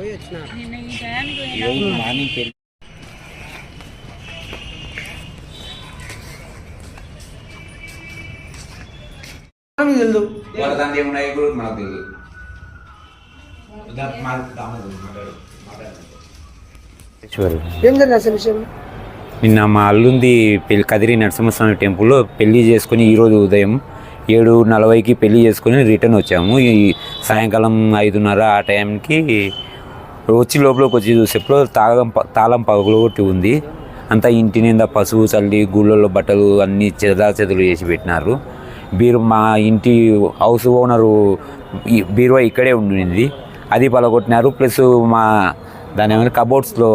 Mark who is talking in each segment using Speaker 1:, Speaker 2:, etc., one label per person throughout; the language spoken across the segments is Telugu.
Speaker 1: పోయి
Speaker 2: మార్నింగ్ పెళ్ళి. ఏమున్నాయి మనకు తెలియదు.
Speaker 1: ఏం జరిగింది అసలు విషయం?
Speaker 3: నిన్న మా అల్లుంది పెళ్ళి కదిరి నరసింహస్వామి టెంపుల్లో పెళ్ళి చేసుకుని ఈరోజు ఉదయం ఏడు నలభైకి పెళ్ళి చేసుకుని రిటర్న్ వచ్చాము. ఈ సాయంకాలం ఐదున్నర ఆ టైంకి వచ్చి లోపలికి వచ్చి చూసేప్పుడు తాళం తాళం పగలగొట్టి ఉంది. అంతా ఇంటి నిండా పసుపు చల్లి గుళ్ళల్లో బట్టలు అన్నీ చెదా చెదలు చేసి పెట్టినారు. బీరు మా ఇంటి హౌస్ ఓనరు ఈ బీరువా ఇక్కడే ఉండింది. అది పలగొట్టినారు. ప్లస్ మా దాని ఏమైనా కబోర్డ్స్లో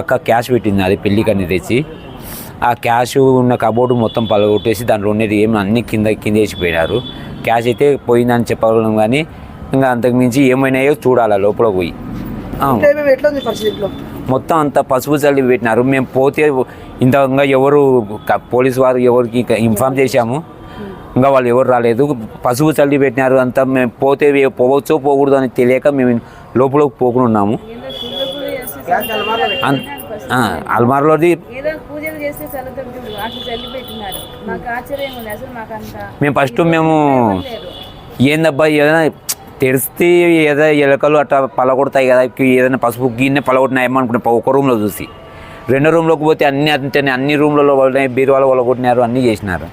Speaker 3: అక్క క్యాష్ పెట్టింది. అది పెళ్ళికని తెచ్చి. ఆ క్యాష్ ఉన్న కబోర్డు మొత్తం పలగొట్టేసి దాంట్లో ఉండేది ఏమి అన్ని కింద కింద వేసిపోయినారు క్యాష్ అయితే పోయిందని చెప్పగలం కానీ ఇంకా అంతకుమించి ఏమైనాయో చూడాలి లోపల పోయి.
Speaker 1: ఎట్లా ఉంది
Speaker 3: మొత్తం అంతా పసుపు చల్లి పెట్టినారు. మేము పోతే ఇంత ఇంకా ఎవరు పోలీసు వారు ఎవరికి ఇన్ఫామ్ చేశాము. ఇంకా వాళ్ళు ఎవరు రాలేదు. పసుపు చల్లి పెట్టినారు అంతా. మేము పోతే పోవచ్చో పోకూడదు అని తెలియక మేము లోపలికి పోకుండా ఉన్నాము. అల్మార్లోది మేము ఫస్ట్ మేము ఏందబ్బా ఏదైనా తెరిస్తే ఏదో ఎలకలు అట్లా పలగొడతాయి కదా ఏదైనా పసుపు గిన్నె పలగొట్టినాయేమో అనుకున్నా ఒక రూమ్లో చూసి. రెండో రూమ్లోకి పోతే అన్ని అంతేనే అన్ని రూమ్లలో వాళ్ళ బీరువాలు వాళ్ళగొట్టినారు అన్నీ చేసినారు.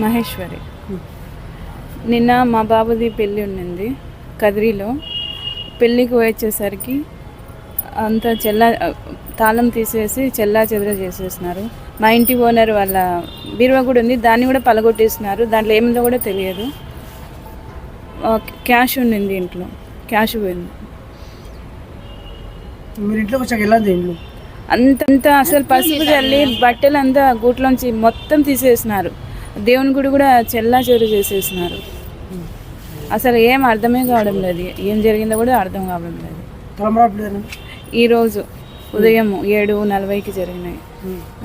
Speaker 4: మహేశ్వరి. నిన్న మా బాబుది పెళ్ళి ఉండింది కదిరిలో. పెళ్ళికి వచ్చేసరికి అంతా చెల్లా తాళం తీసేసి చెల్లా చెదర చేసేసినారు. మా ఇంటి ఓనర్ వాళ్ళ బీరువా కూడా ఉంది దాన్ని కూడా పలగొట్టేసినారు దాంట్లో ఏముందో కూడా తెలియదు. క్యాష్ ఉండింది ఇంట్లో క్యాష్ పోయింది.
Speaker 1: మీరు ఇంట్లోకి వచ్చాక ఎలా ఉంది ఇంట్లో
Speaker 4: అంతంతా అసలు పసుపు చల్లి బట్టలు అంతా గూట్లోంచి మొత్తం తీసేసినారు. దేవుని గుడి కూడా చెల్లా చెరు చేసేసినారు. అసలు ఏం అర్థమే కావడం లేదు. ఏం జరిగిందో కూడా అర్థం కావడం లేదు. ఈరోజు ఉదయం ఏడు నలభైకి జరిగినాయి.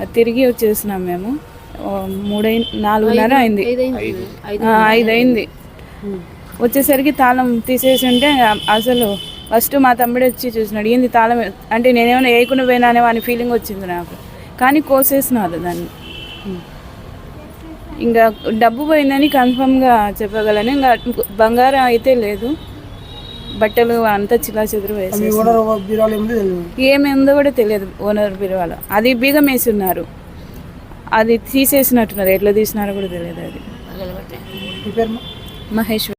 Speaker 4: తిరిగి వచ్చేసినాం మేము. మూడై నాలుగున్నర అయింది. ఐదు. అయింది వచ్చేసరికి తాళం తీసేసి ఉంటే అసలు ఫస్ట్ మా తమ్ముడు వచ్చి చూసినాడు. ఏంది తాళం? అంటే నేనేమైనా వేయకుండా పోయినానేమో అని ఫీలింగ్ వచ్చింది నాకు. కానీ కోసేసినారు దాన్ని. ఇంకా డబ్బు పోయిందని కన్ఫర్మ్గా చెప్పగలను. ఇంకా బంగారం అయితే లేదు. బట్టలు అంతా చిలా చెదురు వేసి
Speaker 1: ఏముంది
Speaker 4: కూడా తెలియదు ఓనర్ బిరువాలో. అది బీగం వేసి ఉన్నారు అది తీసేసినట్టున్నారు. ఎట్లా తీసినారో కూడా తెలియదు అది. మహేశ్వర్.